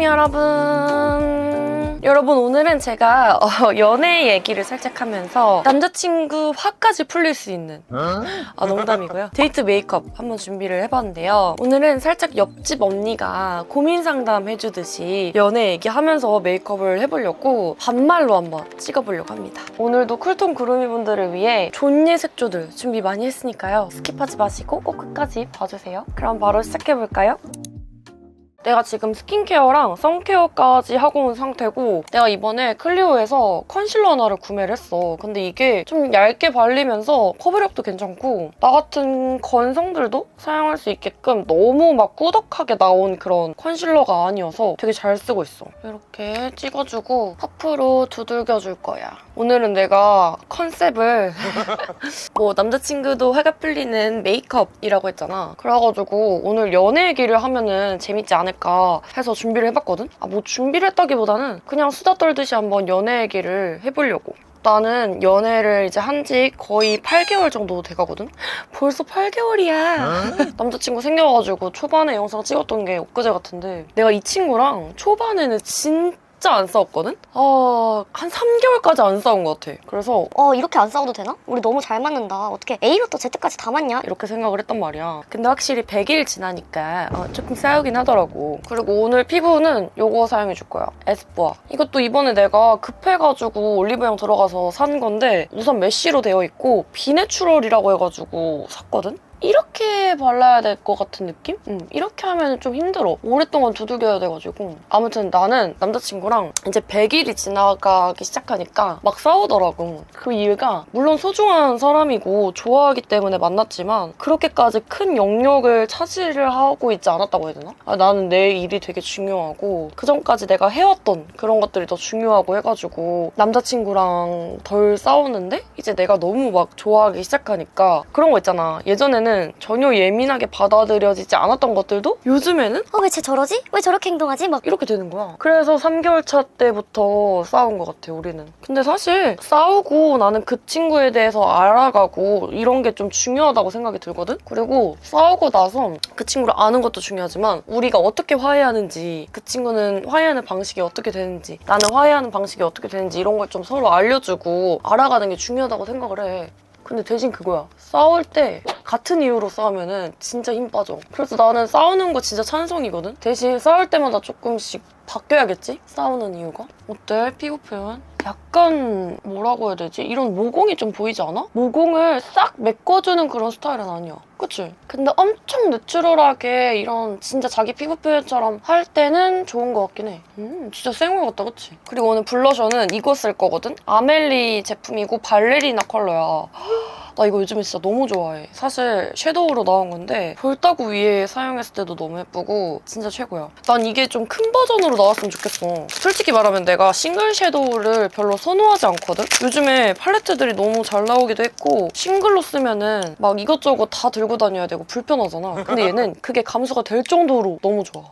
안녕 여러분. 여러분 오늘은 제가 어, 연애 얘기를 살짝 하면서 남자친구 화까지 풀릴 수 있는 아 농담이고요. 데이트 메이크업 한번 준비를 해봤는데요. 오늘은 살짝 옆집 언니가 고민 상담 해주듯이 연애 얘기하면서 메이크업을 해보려고 반말로 한번 찍어보려고 합니다. 오늘도 쿨톤 구름이 분들을 위해 존예 색조들 준비 많이 했으니까요. 스킵하지 마시고 꼭 끝까지 봐주세요. 그럼 바로 시작해볼까요? 내가 지금 스킨케어랑 선케어까지 하고 온 상태고 내가 이번에 클리오에서 컨실러 하나를 구매를 했어. 근데 이게 좀 얇게 발리면서 커버력도 괜찮고 나 같은 건성들도 사용할 수 있게끔 너무 막 꾸덕하게 나온 그런 컨실러가 아니어서 되게 잘 쓰고 있어. 이렇게 찍어주고 퍼프로 두들겨줄 거야. 오늘은 내가 컨셉을 뭐 남자친구도 화가 풀리는 메이크업이라고 했잖아. 그래가지고 오늘 연애 얘기를 하면은 재밌지 않을까 해서 준비를 해봤거든? 아, 뭐 준비를 했다기보다는 그냥 수다 떨듯이 한번 연애 얘기를 해보려고. 나는 연애를 이제 한 지 거의 8개월 정도 돼가거든? 벌써 8개월이야. 남자친구 생겨가지고 초반에 영상 찍었던 게 엊그제 같은데 내가 이 친구랑 초반에는 진짜 안 싸웠거든? 아, 한 3개월까지 안 싸운 것 같아. 그래서 어 이렇게 안 싸워도 되나? 우리 너무 잘 맞는다. 어떻게 A부터 Z까지 다 맞냐? 이렇게 생각을 했단 말이야. 근데 확실히 100일 지나니까 어, 조금 싸우긴 하더라고. 그리고 오늘 피부는 요거 사용해 줄 거야. 에스쁘아. 이것도 이번에 내가 급해가지고 올리브영 들어가서 산 건데 우선 메쉬로 되어 있고 비내추럴이라고 해가지고 샀거든? 이렇게 발라야 될 것 같은 느낌? 응, 이렇게 하면 좀 힘들어. 오랫동안 두들겨야 돼가지고. 아무튼 나는 남자친구랑 이제 100일이 지나가기 시작하니까 막 싸우더라고. 그 이유가 물론 소중한 사람이고 좋아하기 때문에 만났지만 그렇게까지 큰 영역을 차지를 하고 있지 않았다고 해야 되나? 아, 나는 내 일이 되게 중요하고 그 전까지 내가 해왔던 그런 것들이 더 중요하고 해가지고 남자친구랑 덜 싸우는데 이제 내가 너무 막 좋아하기 시작하니까 그런 거 있잖아. 예전에는 전혀 예민하게 받아들여지지 않았던 것들도 요즘에는 어 왜 쟤 저러지? 왜 저렇게 행동하지? 막 이렇게 되는 거야. 그래서 3개월 차 때부터 싸운 것 같아, 우리는. 근데 사실 싸우고 나는 그 친구에 대해서 알아가고 이런 게 좀 중요하다고 생각이 들거든? 그리고 싸우고 나서 그 친구를 아는 것도 중요하지만 우리가 어떻게 화해하는지 그 친구는 화해하는 방식이 어떻게 되는지 나는 화해하는 방식이 어떻게 되는지 이런 걸 좀 서로 알려주고 알아가는 게 중요하다고 생각을 해. 근데 대신 그거야. 싸울 때 같은 이유로 싸우면은 진짜 힘 빠져. 그래서 나는 싸우는 거 진짜 찬성이거든? 대신 싸울 때마다 조금씩 바뀌어야겠지? 싸우는 이유가? 어때? 피부 표현? 약간 뭐라고 해야 되지? 이런 모공이 좀 보이지 않아? 모공을 싹 메꿔주는 그런 스타일은 아니야. 그치? 근데 엄청 내추럴하게 이런 진짜 자기 피부 표현처럼 할 때는 좋은 것 같긴 해. 음, 진짜 생얼 같다, 그치? 그리고 오늘 블러셔는 이거 쓸 거거든? 아멜리 제품이고 발레리나 컬러야. 나 이거 요즘에 진짜 너무 좋아해. 사실 섀도우로 나온 건데 볼따구 위에 사용했을 때도 너무 예쁘고 진짜 최고야. 난 이게 좀 큰 버전으로 나왔으면 좋겠어. 솔직히 말하면 내가 싱글 섀도우를 별로 선호하지 않거든? 요즘에 팔레트들이 너무 잘 나오기도 했고 싱글로 쓰면은 막 이것저것 다 들고 다녀야 되고 불편하잖아. 근데 얘는 그게 감수가 될 정도로 너무 좋아.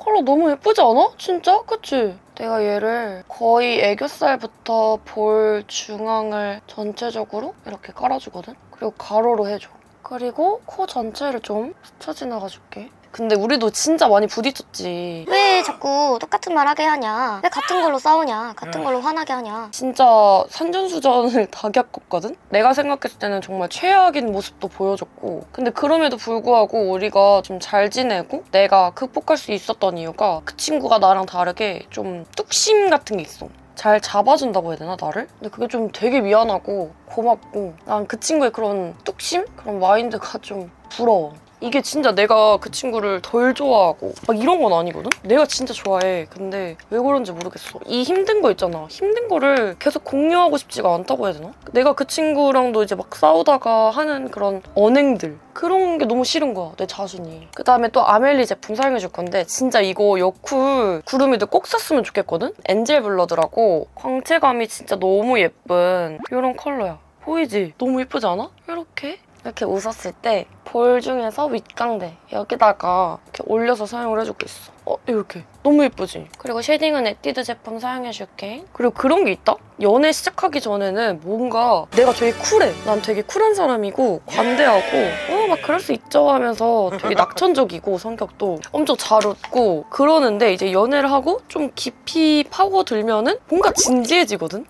컬러 너무 예쁘지 않아? 진짜? 그치? 내가 얘를 거의 애교살부터 볼 중앙을 전체적으로 이렇게 깔아주거든? 그리고 가로로 해줘. 그리고 코 전체를 좀 스쳐 지나가 줄게. 근데 우리도 진짜 많이 부딪혔지. 왜 자꾸 똑같은 말 하게 하냐? 왜 같은 걸로 싸우냐? 같은 걸로 화나게 하냐? 진짜 산전수전을 다 겪었거든? 내가 생각했을 때는 정말 최악인 모습도 보여줬고 근데 그럼에도 불구하고 우리가 좀 잘 지내고 내가 극복할 수 있었던 이유가 그 친구가 나랑 다르게 좀 뚝심 같은 게 있어 잘 잡아준다고 해야 되나 나를? 근데 그게 좀 되게 미안하고 고맙고 난 그 친구의 그런 뚝심? 그런 마인드가 좀 부러워 이게 진짜 내가 그 친구를 덜 좋아하고 막 이런 건 아니거든? 내가 진짜 좋아해. 근데 왜 그런지 모르겠어. 이 힘든 거 있잖아. 힘든 거를 계속 공유하고 싶지가 않다고 해야 되나? 내가 그 친구랑도 이제 막 싸우다가 하는 그런 언행들 그런 게 너무 싫은 거야. 내 자신이. 그 다음에 또 아멜리 제품 사용해 줄 건데 진짜 이거 여쿨 구름이들 꼭 썼으면 좋겠거든? 엔젤 블러드라고 광채감이 진짜 너무 예쁜 이런 컬러야. 보이지? 너무 예쁘지 않아? 이렇게 이렇게 웃었을 때 볼 중에서 윗광대 여기다가 이렇게 올려서 사용을 있어. 어 이렇게 너무 예쁘지? 그리고 쉐딩은 에뛰드 제품 사용해줄게. 그리고 그런 게 있다? 연애 시작하기 전에는 뭔가 내가 되게 쿨해. 난 되게 쿨한 사람이고 관대하고 어 막 그럴 수 있죠 하면서 되게 낙천적이고 성격도 엄청 잘 웃고 그러는데 이제 연애를 하고 좀 깊이 파고들면은 뭔가 진지해지거든?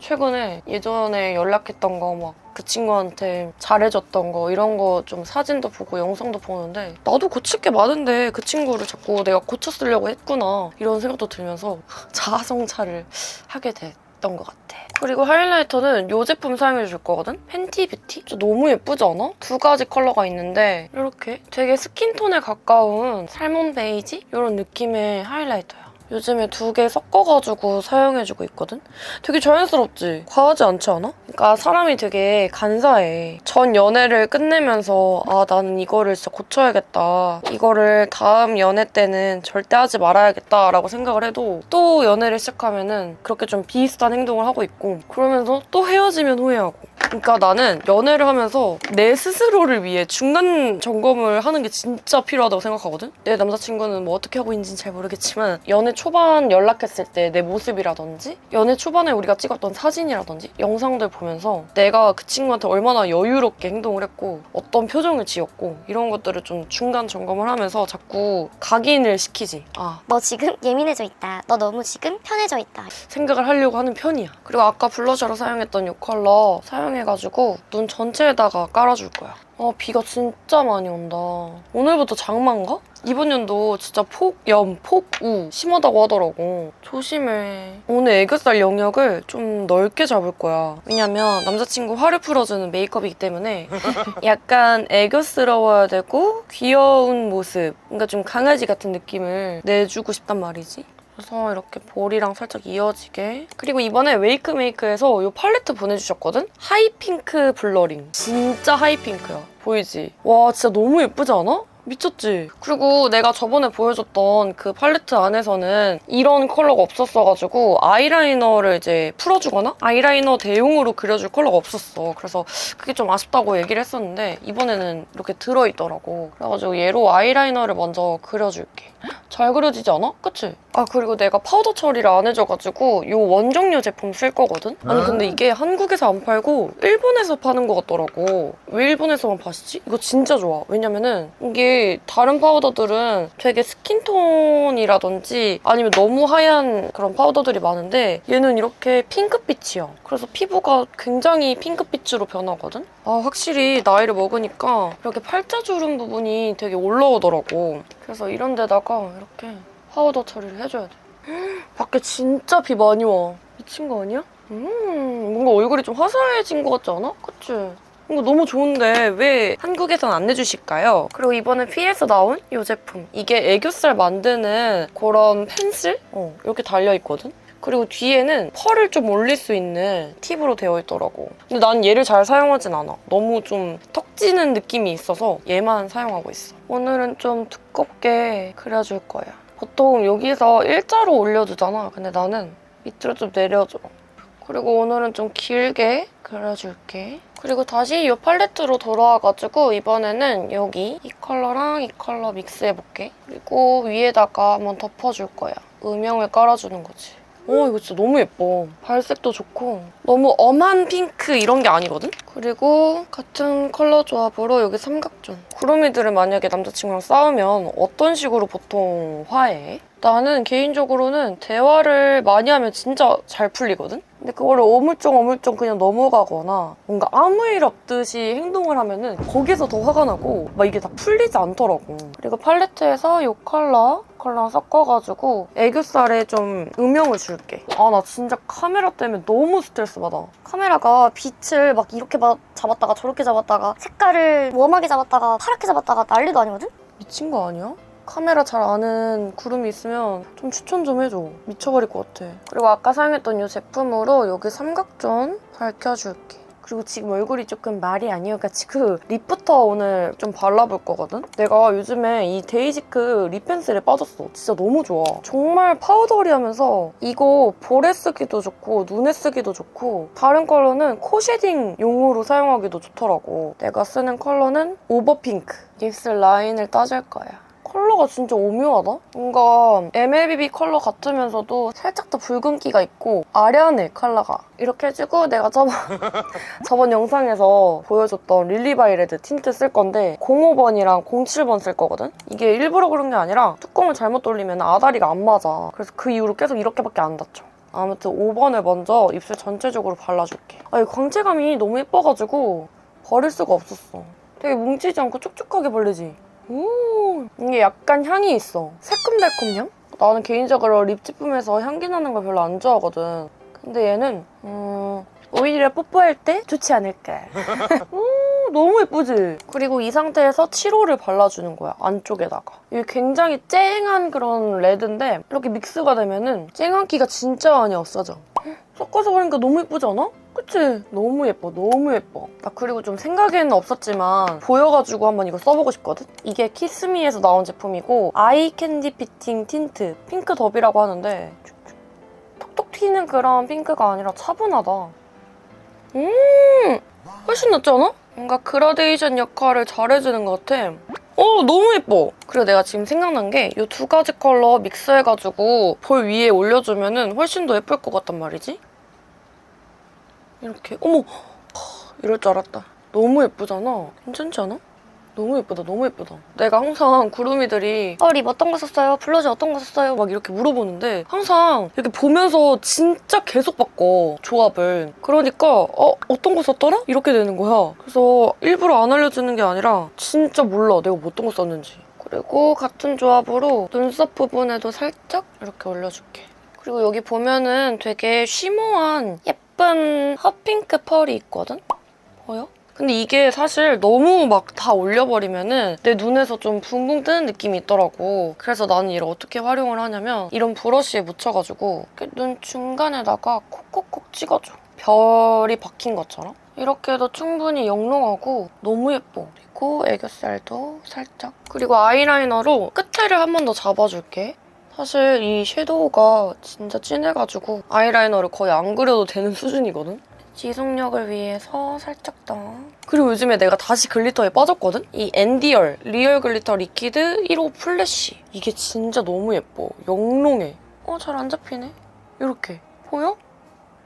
최근에 예전에 연락했던 거막 그 친구한테 잘해줬던 거 이런 거 좀 사진도 보고 영상도 보는데 나도 고칠 게 많은데 그 친구를 자꾸 내가 고쳐 쓰려고 했구나 이런 생각도 들면서 자아성찰을 하게 됐던 것 같아. 그리고 하이라이터는 이 제품 사용해 줄 거거든? 팬티 뷰티? 진짜 너무 예쁘지 않아? 두 가지 컬러가 있는데 이렇게 되게 스킨톤에 가까운 살몬 베이지? 이런 느낌의 하이라이터야. 요즘에 두 개 섞어가지고 사용해주고 있거든? 되게 자연스럽지? 과하지 않지 않아? 그러니까 사람이 되게 간사해. 전 연애를 끝내면서 아 나는 이거를 진짜 고쳐야겠다. 이거를 다음 연애 때는 절대 하지 말아야겠다라고 생각을 해도 또 연애를 시작하면은 그렇게 좀 비슷한 행동을 하고 있고 그러면서 또 헤어지면 후회하고 그러니까 나는 연애를 하면서 내 스스로를 위해 중간 점검을 하는 게 진짜 필요하다고 생각하거든? 내 남자친구는 뭐 어떻게 하고 있는지는 잘 모르겠지만 연애 초반 연락했을 때 내 모습이라든지 연애 초반에 우리가 찍었던 사진이라든지 영상들 보면서 내가 그 친구한테 얼마나 여유롭게 행동을 했고 어떤 표정을 지었고 이런 것들을 좀 중간 점검을 하면서 자꾸 각인을 시키지. 아, 너 지금 예민해져 있다. 너 너무 지금 편해져 있다. 생각을 하려고 하는 편이야. 그리고 아까 블러셔로 사용했던 이 컬러 사용 해가지고 눈 전체에다가 깔아줄 거야. 아, 비가 진짜 많이 온다. 오늘부터 장마인가? 이번 연도 진짜 폭염, 폭우 심하다고 하더라고. 조심해. 오늘 애교살 영역을 좀 넓게 잡을 거야. 왜냐면 남자친구 화를 풀어주는 메이크업이기 때문에 약간 애교스러워야 되고 귀여운 모습, 그러니까 좀 강아지 같은 느낌을 내주고 싶단 말이지. 그래서 이렇게 볼이랑 살짝 이어지게 그리고 이번에 웨이크메이크에서 이 팔레트 보내주셨거든? 하이핑크 블러링 진짜 하이핑크야 보이지? 와 진짜 너무 예쁘지 않아? 미쳤지? 그리고 내가 저번에 보여줬던 그 팔레트 안에서는 이런 컬러가 없었어가지고 아이라이너를 이제 풀어주거나 아이라이너 대용으로 그려줄 컬러가 없었어. 그래서 그게 좀 아쉽다고 얘기를 했었는데 이번에는 이렇게 들어있더라고. 그래가지고 얘로 아이라이너를 먼저 그려줄게. 잘 그려지지 않아? 그치? 아 그리고 내가 파우더 처리를 안 해줘가지고 이 원정류 제품 쓸 거거든? 아니 근데 이게 한국에서 안 팔고 일본에서 파는 것 같더라고. 왜 일본에서만 파시지? 이거 진짜 좋아. 왜냐면은 이게 다른 파우더들은 되게 스킨톤이라든지 아니면 너무 하얀 그런 파우더들이 많은데 얘는 이렇게 핑크빛이야. 그래서 피부가 굉장히 핑크빛으로 변하거든? 아 확실히 나이를 먹으니까 이렇게 팔자주름 부분이 되게 올라오더라고. 그래서 이런 데다가 이렇게 파우더 처리를 해줘야 돼. 밖에 진짜 비 많이 와. 미친 거 아니야? 음, 뭔가 얼굴이 좀 화사해진 것 같지 않아? 그치? 이거 너무 좋은데 왜 한국에선 안 내주실까요? 그리고 이번에 피에서 나온 이 제품. 이게 애교살 만드는 그런 펜슬? 어, 이렇게 달려있거든? 그리고 뒤에는 펄을 좀 올릴 수 있는 팁으로 되어 있더라고. 근데 난 얘를 잘 사용하진 않아. 너무 좀 턱지는 느낌이 있어서 얘만 사용하고 있어. 오늘은 좀 두껍게 그려줄 거야. 보통 여기서 일자로 올려주잖아. 근데 나는 밑으로 좀 내려줘. 그리고 오늘은 좀 길게 그려줄게. 그리고 다시 이 팔레트로 돌아와가지고 이번에는 여기 이 컬러랑 이 컬러 믹스해볼게. 그리고 위에다가 한번 덮어줄 거야. 음영을 깔아주는 거지. 오 이거 진짜 너무 예뻐. 발색도 좋고 너무 엄한 핑크 이런 게 아니거든? 그리고 같은 컬러 조합으로 여기 삼각존. 구름이들은 만약에 남자친구랑 싸우면 어떤 식으로 보통 화해? 나는 개인적으로는 대화를 많이 하면 진짜 잘 풀리거든? 근데 그거를 어물쩡어물쩡 그냥 넘어가거나 뭔가 아무 일 없듯이 행동을 하면은 거기서 더 화가 나고 막 이게 다 풀리지 않더라고. 그리고 팔레트에서 이 컬러 컬러랑 섞어가지고 애교살에 좀 음영을 줄게. 아 나 진짜 카메라 때문에 너무 스트레스 받아. 카메라가 빛을 막 이렇게 막 잡았다가 저렇게 잡았다가 색깔을 웜하게 잡았다가 파랗게 잡았다가 난리도 아니거든? 미친 거 아니야? 카메라 잘 아는 구름이 있으면 좀 추천 좀 해줘. 미쳐버릴 것 같아. 그리고 아까 사용했던 이 제품으로 여기 삼각존 밝혀줄게. 그리고 지금 얼굴이 조금 말이 아니어가지고 립부터 오늘 좀 발라볼 거거든? 내가 요즘에 이 데이지크 립 펜슬에 빠졌어. 진짜 너무 좋아. 정말 파우더리하면서 이거 볼에 쓰기도 좋고 눈에 쓰기도 좋고 다른 컬러는 코 쉐딩 용으로 사용하기도 좋더라고. 내가 쓰는 컬러는 오버핑크. 입술 라인을 따줄 거야. 컬러가 진짜 오묘하다? 뭔가 MLBB 컬러 같으면서도 살짝 더 붉은기가 있고 아련해 컬러가. 이렇게 해주고 내가 저번 저번 영상에서 보여줬던 릴리바이레드 틴트 쓸 건데 05번이랑 07번 쓸 거거든? 이게 일부러 그런 게 아니라 뚜껑을 잘못 돌리면 아다리가 안 맞아. 그래서 그 이후로 계속 이렇게밖에 안 닿죠 아무튼 5번을 먼저 입술 전체적으로 발라줄게. 아, 이 광채감이 너무 예뻐가지고 버릴 수가 없었어. 되게 뭉치지 않고 촉촉하게 발리지 오, 이게 약간 향이 있어. 새콤달콤 향? 나는 개인적으로 립 제품에서 향기 나는 걸 별로 안 좋아하거든. 근데 얘는 음, 오히려 뽀뽀할 때 좋지 않을까. 오, 너무 예쁘지? 그리고 이 상태에서 7호를 발라주는 거야, 안쪽에다가. 이게 굉장히 쨍한 그런 레드인데 이렇게 믹스가 되면은 쨍한 기가 진짜 많이 없어져. 섞어서 바르니까 너무 예쁘지 않아? 그치? 너무 예뻐, 너무 예뻐. 나 그리고 좀 생각에는 없었지만 보여가지고 한번 이거 써보고 싶거든? 이게 키스미에서 나온 제품이고 아이 캔디 피팅 틴트 핑크 덥이라고 하는데 톡톡 튀는 그런 핑크가 아니라 차분하다. 음! 훨씬 낫지 않아? 뭔가 그라데이션 역할을 잘해주는 것 같아. 어, 너무 예뻐. 그리고 내가 지금 생각난 게 이 두 가지 컬러 믹스해가지고 볼 위에 올려주면 훨씬 더 예쁠 것 같단 말이지? 이렇게. 어머! 하, 이럴 줄 알았다. 너무 예쁘잖아. 괜찮지 않아? 너무 예쁘다, 너무 예쁘다. 내가 항상 구름이들이 어, 립 어떤 거 썼어요? 블러쉬 어떤 거 썼어요? 막 이렇게 물어보는데 항상 이렇게 보면서 진짜 계속 바꿔, 조합을. 그러니까 어, 어떤 거 썼더라? 이렇게 되는 거야. 그래서 일부러 안 알려주는 게 아니라 진짜 몰라, 내가 뭐 어떤 거 썼는지. 그리고 같은 조합으로 눈썹 부분에도 살짝 이렇게 올려줄게. 그리고 여기 보면은 되게 쉬머한 예쁜 핫핑크 펄이 있거든? 보여? 근데 이게 사실 너무 막 다 올려버리면은 내 눈에서 좀 붕붕 뜨는 느낌이 있더라고. 그래서 나는 이를 어떻게 활용을 하냐면 이런 브러쉬에 묻혀가지고 눈 중간에다가 콕콕콕 찍어줘. 별이 박힌 것처럼. 이렇게 해도 충분히 영롱하고 너무 예뻐. 그리고 애교살도 살짝. 그리고 아이라이너로 끝에를 한 번 더 잡아줄게. 사실 이 섀도우가 진짜 진해가지고 아이라이너를 거의 안 그려도 되는 수준이거든? 지속력을 위해서 살짝 더. 그리고 요즘에 내가 다시 글리터에 빠졌거든? 이 앤디얼 리얼 글리터 리퀴드 1호 플래시. 이게 진짜 너무 예뻐. 영롱해. 어, 잘 안 잡히네. 이렇게. 보여?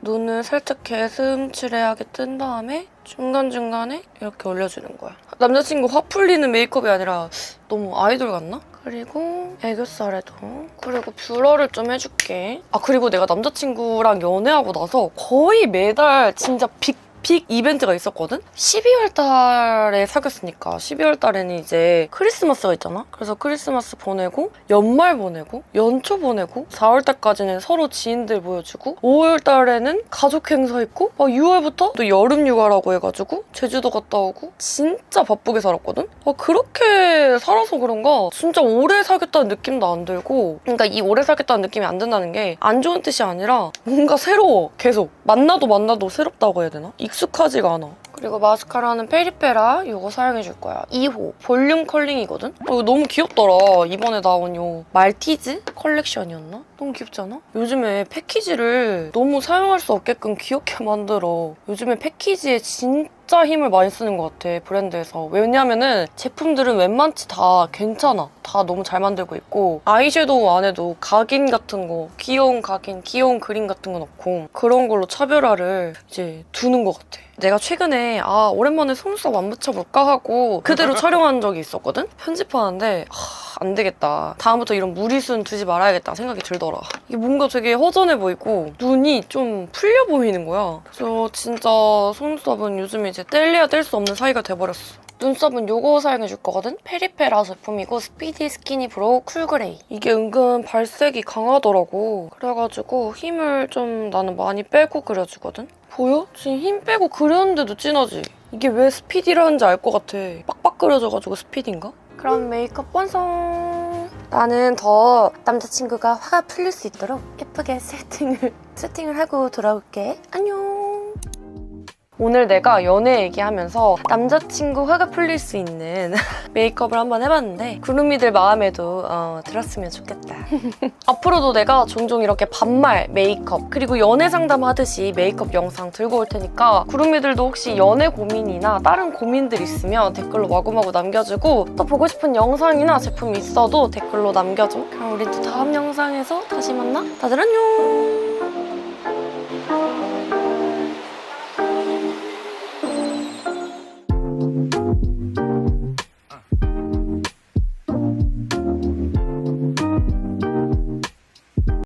눈을 살짝 개슴츠레하게 뜬 다음에 중간중간에 이렇게 올려주는 거야. 남자친구 화 풀리는 메이크업이 아니라 너무 아이돌 같나? 그리고 애교살에도 그리고 뷰러를 좀 해줄게. 아 그리고 내가 남자친구랑 연애하고 나서 거의 매달 진짜 빅 빅 이벤트가 있었거든? 12월 달에 사귀었으니까 12월 달에는 이제 크리스마스가 있잖아? 그래서 크리스마스 보내고 연말 보내고 연초 보내고 4월 달까지는 서로 지인들 보여주고 5월 달에는 가족 행사 있고 막 6월부터 또 여름 휴가라고 해가지고 제주도 갔다 오고 진짜 바쁘게 살았거든? 아, 그렇게 살아서 그런가 진짜 오래 사귀었다는 느낌도 안 들고 그러니까 이 오래 사귀었다는 느낌이 안 든다는 게 안 좋은 뜻이 아니라 뭔가 새로워 계속 만나도 만나도 새롭다고 해야 되나? 익숙하지가 않아 그리고 마스카라는 페리페라 이거 사용해줄 거야 2호 볼륨 컬링이거든? 어, 이거 너무 귀엽더라 이번에 나온 요 말티즈 컬렉션이었나? 너무 귀엽지 않아? 요즘에 패키지를 너무 사용할 수 없게끔 귀엽게 만들어 요즘에 패키지에 진짜 힘을 많이 쓰는 것 같아 브랜드에서. 왜냐면은 제품들은 웬만치 다 괜찮아. 다 너무 잘 만들고 있고 아이섀도우 안에도 각인 같은 거 귀여운 각인 귀여운 그림 같은 거 넣고 그런 걸로 차별화를 이제 두는 것 같아 내가 최근에 아 오랜만에 속눈썹 안 붙여볼까 하고 그대로 촬영한 적이 있었거든? 편집하는데 하, 안 되겠다. 다음부터 이런 무리수는 두지 말아야겠다 생각이 들더라. 이게 뭔가 되게 허전해 보이고 눈이 좀 풀려 보이는 거야. 그래서 진짜 속눈썹은 요즘에 이제 뗄래야 뗄 수 없는 사이가 돼버렸어 눈썹은 요거 사용해줄 거거든? 페리페라 제품이고 스피디 스키니 브로우 쿨그레이 이게 은근 발색이 강하더라고 그래가지고 힘을 좀 나는 많이 빼고 그려주거든? 보여? 지금 힘 빼고 그렸는데도 진하지? 이게 왜 스피디라는지 알 것 같아 빡빡 그려져가지고 스피디인가? 그럼 메이크업 완성! 나는 더 남자친구가 화가 풀릴 수 있도록 예쁘게 세팅을 세팅을 하고 돌아올게 안녕 오늘 내가 연애 얘기하면서 남자친구 화가 풀릴 수 있는 메이크업을 한번 해봤는데 구름이들 마음에도 어, 들었으면 좋겠다. 앞으로도 내가 종종 이렇게 반말 메이크업 그리고 연애 상담하듯이 메이크업 영상 들고 올 테니까 구름이들도 혹시 연애 고민이나 다른 고민들 있으면 댓글로 마구마구 남겨주고 또 보고 싶은 영상이나 제품 있어도 댓글로 남겨줘. 그럼 우리 또 다음 영상에서 다시 만나. 다들 안녕.